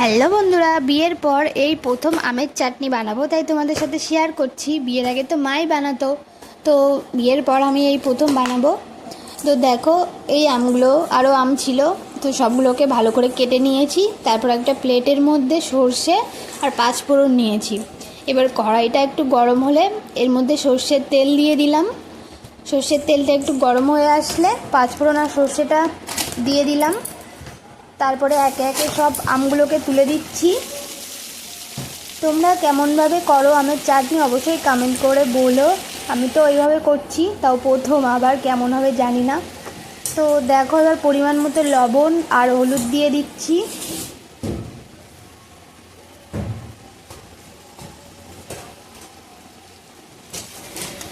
Hello বন্ধুরা, বিয়ের পর এই প্রথম আমের চাটনি বানাবো, তাই তোমাদের সাথে শেয়ার করছি। বিয়ের আগে তো মাই বানাতো, তো বিয়ের পর আমি এই প্রথম বানাবো। তো দেখো, এই আমগুলো আরও আম ছিল, তো সবগুলোকে ভালো করে কেটে নিয়েছি, তারপর একটা প্লেটের মধ্যে সর্ষে আর পাঁচফোড়ন নিয়েছি। এবার কড়াইটা একটু গরম হলে, এর মধ্যে সর্ষের তেল দিয়ে দিলাম। সর্ষের তেলটা একটু গরম হয়ে আসলে পাঁচফোড়ন আর সর্ষেটা দিয়ে দিলাম। তারপরে একে একে সব আমগুলোকে তুলে দিচ্ছি। তোমরা কেমনভাবে করো আমের চাটনি অবশ্যই কমেন্ট করে বলো। আমি তো ওইভাবে করছি, তাও প্রথম, আবার কেমন হবে জানি না। তো দেখো এবার পরিমাণ মতো লবণ আর হলুদ দিয়ে দিচ্ছি।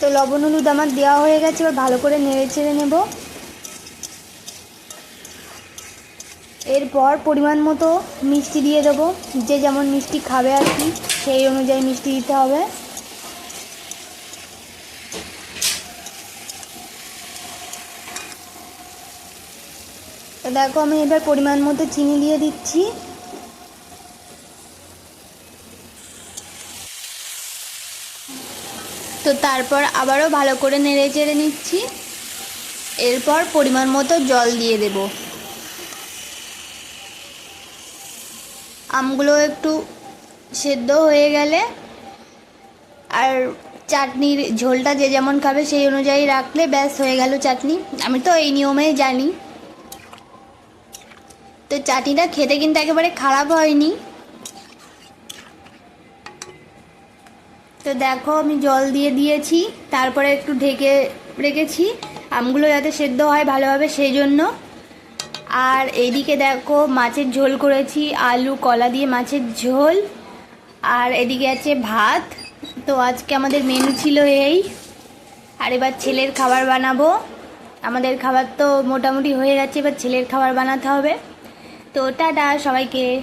তো লবণ হলুদ আমার দেওয়া হয়ে গেছে, এবার ভালো করে নেড়ে চেড়ে নেব। এরপর পরিমাণ মতো মিষ্টি দিয়ে দেবো। যে যেমন মিষ্টি খাবে আর কি, সেই অনুযায়ী মিষ্টি দিতে হবে। দেখো, আমি এবার পরিমাণ মতো চিনি দিয়ে দিচ্ছি। তো তারপর আবারও ভালো করে নেড়ে চেড়ে নিচ্ছি। এরপর পরিমাণ মতো জল দিয়ে দেবো। আমগুলো একটু সেদ্ধ হয়ে গেলে আর চাটনির ঝোলটা যে যেমন খাবে সেই অনুযায়ী রাখলে ব্যাস হয়ে গেল চাটনি। আমি তো এই নিয়মেই জানি। তো চাটনিটা খেতে কিন্তু একেবারে খারাপ হয়নি। তো দেখো আমি জল দিয়ে দিয়েছি, তারপরে একটু ঢেকে রেখেছি। আমগুলো যাতে সেদ্ধ হয় ভালোভাবে সেই জন্য। আর এদিকে দেখো মাছের ঝোল করেছি, আলু, কলা দিয়ে মাছের ঝোল। আর এদিকে আছে ভাত। তো আজকে আমাদের মেনু ছিল এই। আর এবার ছেলের খাবার বানাবো। আমাদের খাবার তো মোটামুটি হয়ে গেছে, এবার ছেলের খাবার বানাতে হবে। তো টাটা সবাইকে।